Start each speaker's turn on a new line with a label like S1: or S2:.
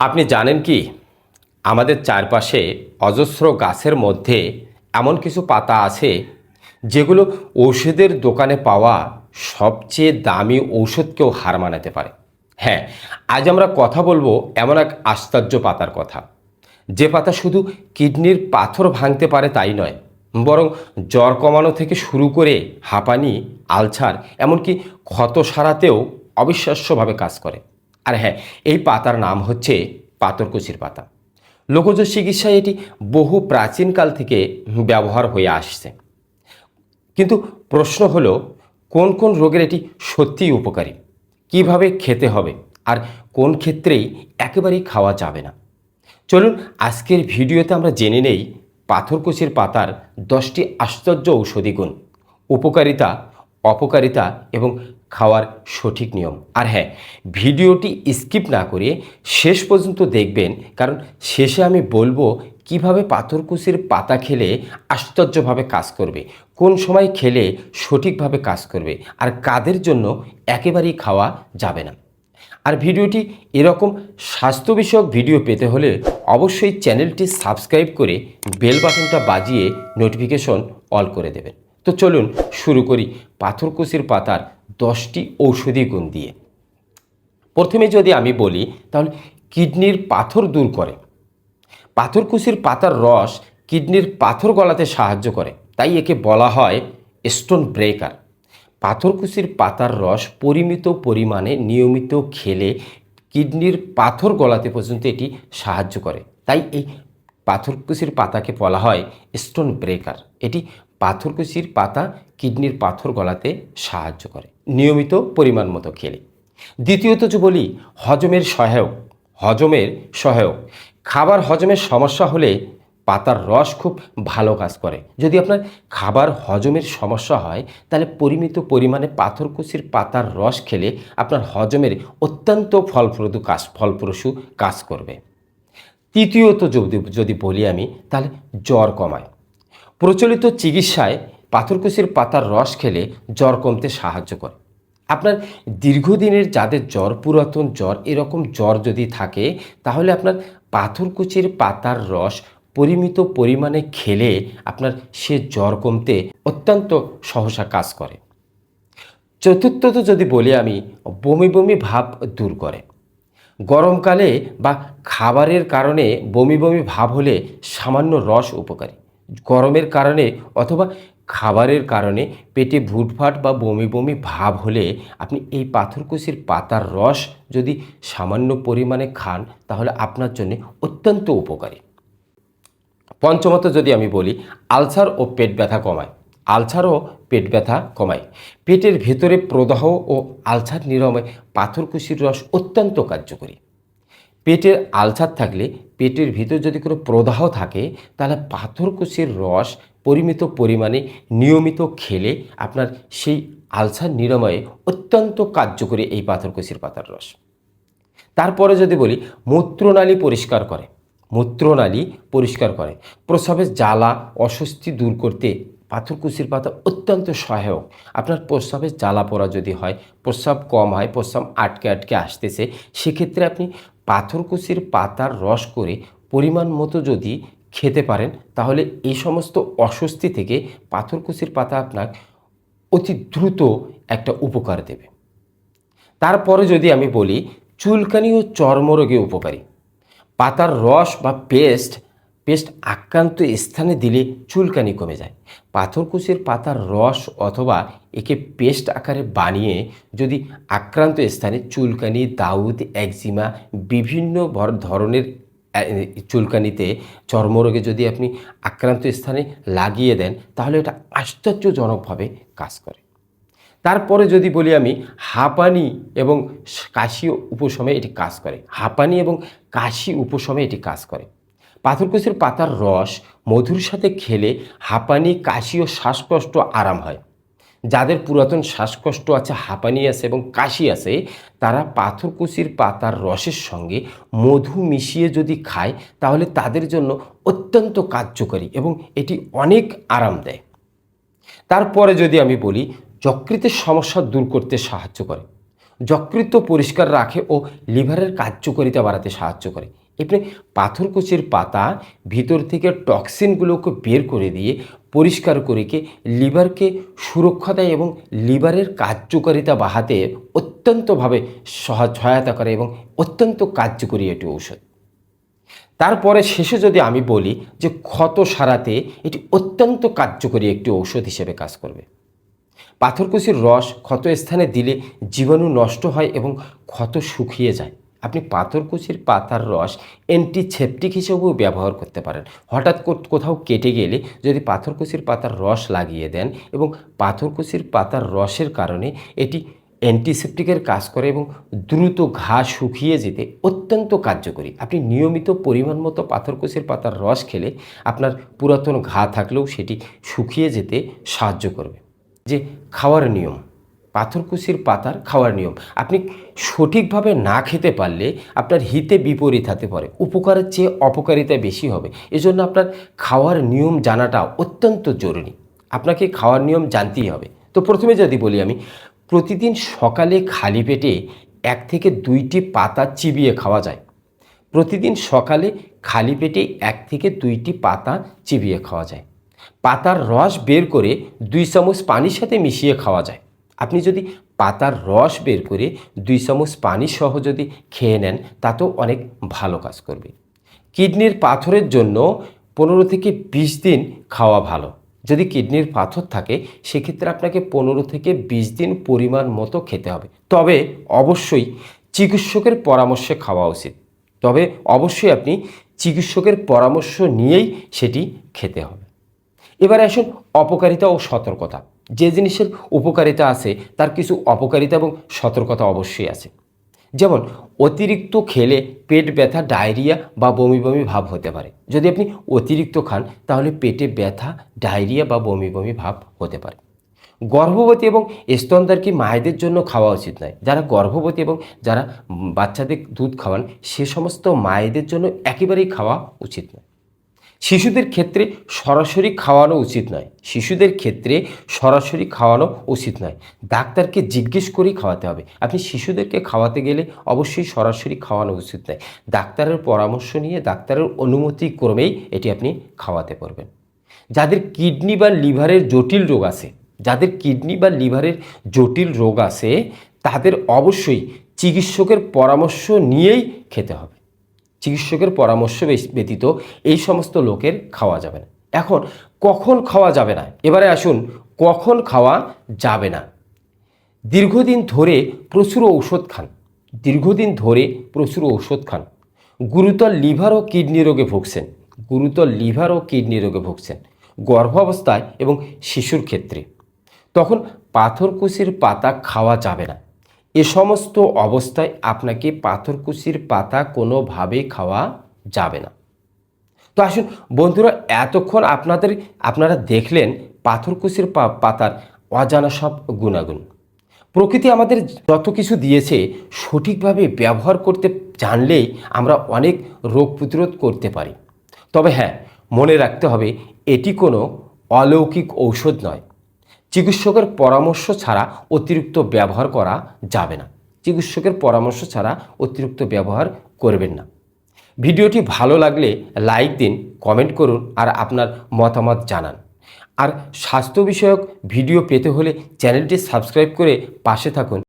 S1: আপনি জানেন কি? আমাদের চারপাশে অজস্র গাছের মধ্যে এমন কিছু পাতা আছে যেগুলো ঔষধের দোকানে পাওয়া সবচেয়ে দামি ঔষধকেও হার মানাতে পারে। হ্যাঁ আজ আমরা কথা বলব এমন এক আশ্চর্য পাতার কথা। যে পাতা শুধু কিডনির পাথর ভাঙতে পারে তাই নয়, বরং জ্বর কমানো থেকে শুরু করে হাঁপানি আলছার এমনকি ক্ষত সারাতেও অবিশ্বাস্যভাবে কাজ করে। আর হ্যাঁ এই পাতার নাম হচ্ছে পাথরকুচির পাতা। লোকজ চিকিৎসায় এটি বহু প্রাচীনকাল থেকে ব্যবহার হয়ে আসছে। কিন্তু প্রশ্ন হলো, কোন কোন রোগের এটি সত্যিই উপকারী? কীভাবে খেতে হবে? আর কোন ক্ষেত্রেই একেবারেই খাওয়া যাবে না? চলুন, আজকের ভিডিওতে আমরা জেনে নেই পাথরকুচির পাতার দশটি আশ্চর্য ঔষধি গুণ। উপকারিতা, অপকারিতা এবং খাওয়ার সঠিক নিয়ম। আর হ্যাঁ ভিডিওটি স্কিপ না করে শেষ পর্যন্ত দেখবেন, কারণ শেষে আমি বলব কীভাবে পাথরকুচির পাতা খেলে আশ্চর্যভাবে কাজ করবে, কোন সময় খেলে সঠিকভাবে কাজ করবে, আর কাদের জন্য একেবারেই খাওয়া যাবে না। আর ভিডিওটি এরকম স্বাস্থ্য বিষয়ক ভিডিও পেতে হলে অবশ্যই চ্যানেলটি সাবস্ক্রাইব করে বেল বাটনটা বাজিয়ে নোটিফিকেশন অল করে দেবেন। তো চলুন শুরু করি পাথরকুচির পাতার দশটি ঔষধি গুণ দিয়ে। প্রথমে যদি আমি বলি, তাহলে কিডনির পাথর দূর করে। পাথরকুচির পাতার রস কিডনির পাথর গলাতে সাহায্য করে। তাই একে বলা হয় স্টোন ব্রেকার। পাথরকুচির পাতার রস পরিমিত পরিমাণে নিয়মিত খেলে কিডনির পাথর গলাতে পর্যন্ত এটি সাহায্য করে। তাই এই পাথরকুচির পাতাকে বলা হয় স্টোন ব্রেকার। এটি পাথরকুচির পাতা, কিডনির পাথর গলাতে সাহায্য করে। নিয়মিত পরিমাণ মতো খেলে। দ্বিতীয়ত যে বলি, হজমের সহায়ক হজমের সহায়ক। খাবার হজমের সমস্যা হলে পাতার রস খুব ভালো কাজ করে। যদি আপনার খাবার হজমের সমস্যা হয়, তাহলে পরিমিত পরিমাণে পাথরকুচির পাতার রস খেলে আপনার হজমের অত্যন্ত ফলপ্রদ কাজ, ফলপ্রসূ কাজ করবে। তৃতীয়ত যদি যদি বলি আমি, তাহলে জ্বর কমায়। প্রচলিত চিকিৎসায় পাথরকুচির পাতার রস খেলে জ্বর কমতে সাহায্য করে। আপনার দীর্ঘদিনের যাদের জ্বর, পুরাতন জ্বর, এরকম জ্বর যদি থাকে, তাহলে আপনার পাথরকুচির পাতার রস পরিমিত পরিমাণে খেলে আপনার সে জ্বর কমতে অত্যন্ত সহসা কাজ করে। চতুর্থত যদি বলি আমি, বমি বমি ভাব দূর করে। গরমকালে বা খাবারের কারণে বমি বমি ভাব হলে সামান্য রস উপকারী। গরমের কারণে অথবা খাবারের কারণে পেটে ভুটভাট বা বমি বমি ভাব হলে আপনি এই পাথরকুচির পাতার রস যদি সামান্য পরিমাণে খান, তাহলে আপনার জন্য অত্যন্ত উপকারী। পঞ্চমত যদি আমি বলি, আলসার ও পেট ব্যথা কমায়। আলসার ও পেট ব্যথা কমায়। পেটের ভেতরে প্রদাহ ও আলসার নিরাময় পাথরকুশির রস অত্যন্ত কার্যকরী। পেটের আলসার থাকলে পেটের ভিতর যদি কোনো প্রদাহ থাকে, তাহলে পাথরকুশির রস পরিমিত পরিমাণে নিয়মিত খেলে আপনার সেই আলসার নিরাময়ে অত্যন্ত কার্যকরী এই পাথরকুশির পাতার রস। তারপরে যদি বলি, মূত্রনালী পরিষ্কার করে। মূত্রনালী পরিষ্কার করে। প্রস্রাবের জ্বালা, অস্বস্তি দূর করতে পাথরকুচির পাতা অত্যন্ত সহায়ক। আপনার প্রস্রাবের জ্বালা পড়া যদি হয়, প্রস্রাব কম হয়, প্রস্রাব আটকে আটকে আসতেছে, সেক্ষেত্রে আপনি পাথরকুচির পাতার রস করে পরিমাণ মতো যদি খেতে পারেন, তাহলে এই সমস্ত অস্বস্তি থেকে পাথরকুচির পাতা আপনার অতি দ্রুত একটা উপকার দেবে। তারপরে যদি আমি বলি, চুলকানি ও চর্মরোগে উপকারী। পাতার রস বা পেস্ট পেস্ট আক্রান্ত স্থানে দিলে চুলকানি কমে যায়। পাথরকুচির পাতার রস অথবা একে পেস্ট আকারে বানিয়ে যদি আক্রান্ত স্থানে চুলকানি, দাউদ, একজিমা বিভিন্ন ধরনের চুলকানিতে, চর্মরোগে যদি আপনি আক্রান্ত স্থানে লাগিয়ে দেন, তাহলে এটা আশ্চর্যজনকভাবে কাজ করে। তারপরে যদি বলি আমি হাঁপানি এবং কাশি উপশমে এটি কাজ করে। হাঁপানি এবং কাশি উপশমে এটি কাজ করে। পাথরকুচির পাতার রস মধুর সাথে খেলে হাঁপানি, কাশি ও শ্বাসকষ্ট আরাম হয়। যাদের পুরাতন শ্বাসকষ্ট আছে, হাঁপানি আছে এবং কাশি আছে, তারা পাথরকুচির পাতার রসের সঙ্গে মধু মিশিয়ে যদি খায়, তাহলে তাদের জন্য অত্যন্ত কার্যকরী এবং এটি অনেক আরাম দেয়। তারপরে যদি আমি বলি, যকৃতের সমস্যা দূর করতে সাহায্য করে। যকৃত পরিষ্কার রাখে ও লিভারের কার্যকারিতা বাড়াতে সাহায্য করে। এমনি পাথরকুচির পাতা ভিতর থেকে টক্সিনগুলোকে বের করে দিয়ে পরিষ্কার করে কে লিভারকে সুরক্ষা দেয় এবং লিভারের কার্যকারিতা বাহাতে অত্যন্তভাবে সহায়তা করে এবং অত্যন্ত কার্যকরী এটি ঔষধ। তারপরে শেষে যদি আমি বলি যে ক্ষত সারাতে এটি অত্যন্ত কার্যকরী একটি ঔষধ হিসেবে কাজ করবে। পাথরকুচির রস ক্ষত স্থানে দিলে জীবাণু নষ্ট হয় এবং ক্ষত শুকিয়ে যায়। আপনি পাথরকুচির পাতার রস অ্যান্টিসেপটিক হিসেবেও ব্যবহার করতে পারেন। হঠাৎ কোথাও কেটে গেলে যদি পাথরকুচির পাতার রস লাগিয়ে দেন এবং পাথরকুচির পাতার রসের কারণে এটি অ্যান্টিসেপটিকের কাজ করে এবং দ্রুত ঘা শুকিয়ে যেতে অত্যন্ত কার্যকরী। আপনি নিয়মিত পরিমাণ মতো পাথরকুচির পাতার রস খেলে আপনার পুরাতন ঘা থাকলেও সেটি শুকিয়ে যেতে সাহায্য করবে। যে খাওয়ার নিয়ম। পাথরকুচির পাতার খাওয়ার নিয়ম। আপনি সঠিকভাবে না খেতে পারলে আপনার হিতে বিপরীত হতে পারে। উপকারের চেয়ে অপকারিতা বেশি হবে। এজন্য আপনার খাওয়ার নিয়ম জানাটা অত্যন্ত জরুরি। আপনাকে খাওয়ার নিয়ম জানতেই হবে। তো প্রথমে যদি বলি আমি, প্রতিদিন সকালে খালি পেটে এক থেকে দুইটি পাতা চিবিয়ে খাওয়া যায়। প্রতিদিন সকালে খালি পেটে এক থেকে দুইটি পাতা চিবিয়ে খাওয়া যায়। পাতার রস বের করে দুই চামচ পানির সাথে মিশিয়ে খাওয়া যায়। আপনি যদি পাতার রস বের করে দুই চামচ পানি সহ যদি খেয়ে নেন, তাতেও অনেক ভালো কাজ করবে। কিডনির পাথরের জন্য পনেরো থেকে বিশ দিন খাওয়া ভালো। যদি কিডনির পাথর থাকে, সেক্ষেত্রে আপনাকে পনেরো থেকে বিশ দিন পরিমাণ মতো খেতে হবে। তবে অবশ্যই চিকিৎসকের পরামর্শে খাওয়া উচিত। তবে অবশ্যই আপনি চিকিৎসকের পরামর্শ নিয়েই সেটি খেতে হবে। এবারে আসুন অপকারিতা ও সতর্কতা। যে জিনিসের উপকারিতা আছে, তার কিছু অপকারিতা এবং সতর্কতা অবশ্যই আছে। যেমন, অতিরিক্ত খেলে পেট ব্যথা, ডায়রিয়া বা বমি বমি ভাব হতে পারে। যদি আপনি অতিরিক্ত খান, তাহলে পেটে ব্যথা, ডায়রিয়া বা বমি বমি ভাব হতে পারে। গর্ভবতী এবং স্তনদারকি মায়েদের জন্য খাওয়া উচিত নয়। যারা গর্ভবতী এবং যারা বাচ্চাদের দুধ খাওয়ান, সে সমস্ত মায়েদের জন্য একেবারেই খাওয়া উচিত নয়। শিশুদের ক্ষেত্রে সরাসরি খাওয়ানো উচিত নয়। শিশুদের ক্ষেত্রে সরাসরি খাওয়ানো উচিত নয়। ডাক্তারকে জিজ্ঞেস করেই খাওয়াতে হবে। আপনি শিশুদেরকে খাওয়াতে গেলে অবশ্যই সরাসরি খাওয়ানো উচিত নয়। ডাক্তারের পরামর্শ নিয়ে, ডাক্তারের অনুমতি ক্রমেই এটি আপনি খাওয়াতে পারবেন। যাদের কিডনি বা লিভারের জটিল রোগ আছে, যাদের কিডনি বা লিভারের জটিল রোগ আছে, তাদের অবশ্যই চিকিৎসকের পরামর্শ নিয়েই খেতে হবে। চিকিৎসকের পরামর্শ ব্যতীত এই সমস্ত লোকের খাওয়া যাবে না। এখন কখন খাওয়া যাবে না? এবারে আসুন, কখন খাওয়া যাবে না? দীর্ঘদিন ধরে প্রচুর ঔষধ খান। দীর্ঘদিন ধরে প্রচুর ঔষধ খান। গুরুতর লিভার ও কিডনি রোগে ভুগছেন। গুরুতর লিভার ও কিডনি রোগে ভুগছেন। গর্ভাবস্থায় এবং শিশুর ক্ষেত্রে। তখন পাথরকুচির পাতা খাওয়া যাবে না। এ সমস্ত অবস্থায় আপনাকে পাথরকুচির পাতা কোনোভাবেই খাওয়া যাবে না। তো আসুন বন্ধুরা, এতক্ষণ আপনাদের, আপনারা দেখলেন পাথরকুচির পাতার অজানা সব গুণাগুণ। প্রকৃতি আমাদের যত কিছু দিয়েছে সঠিকভাবে ব্যবহার করতে জানলেই আমরা অনেক রোগ প্রতিরোধ করতে পারি। তবে হ্যাঁ মনে রাখতে হবে, এটি কোনো অলৌকিক ঔষধ নয়। চিকিৎসকের পরামর্শ ছাড়া অতিরিক্ত ব্যবহার করা যাবে না। চিকিৎসকের পরামর্শ ছাড়া অতিরিক্ত ব্যবহার করবেন না। ভিডিওটি ভালো লাগলে লাইক দিন, কমেন্ট করুন আর আপনার মতামত জানান। আর স্বাস্থ্য বিষয়ক ভিডিও পেতে হলে চ্যানেলটি সাবস্ক্রাইব করে পাশে থাকুন।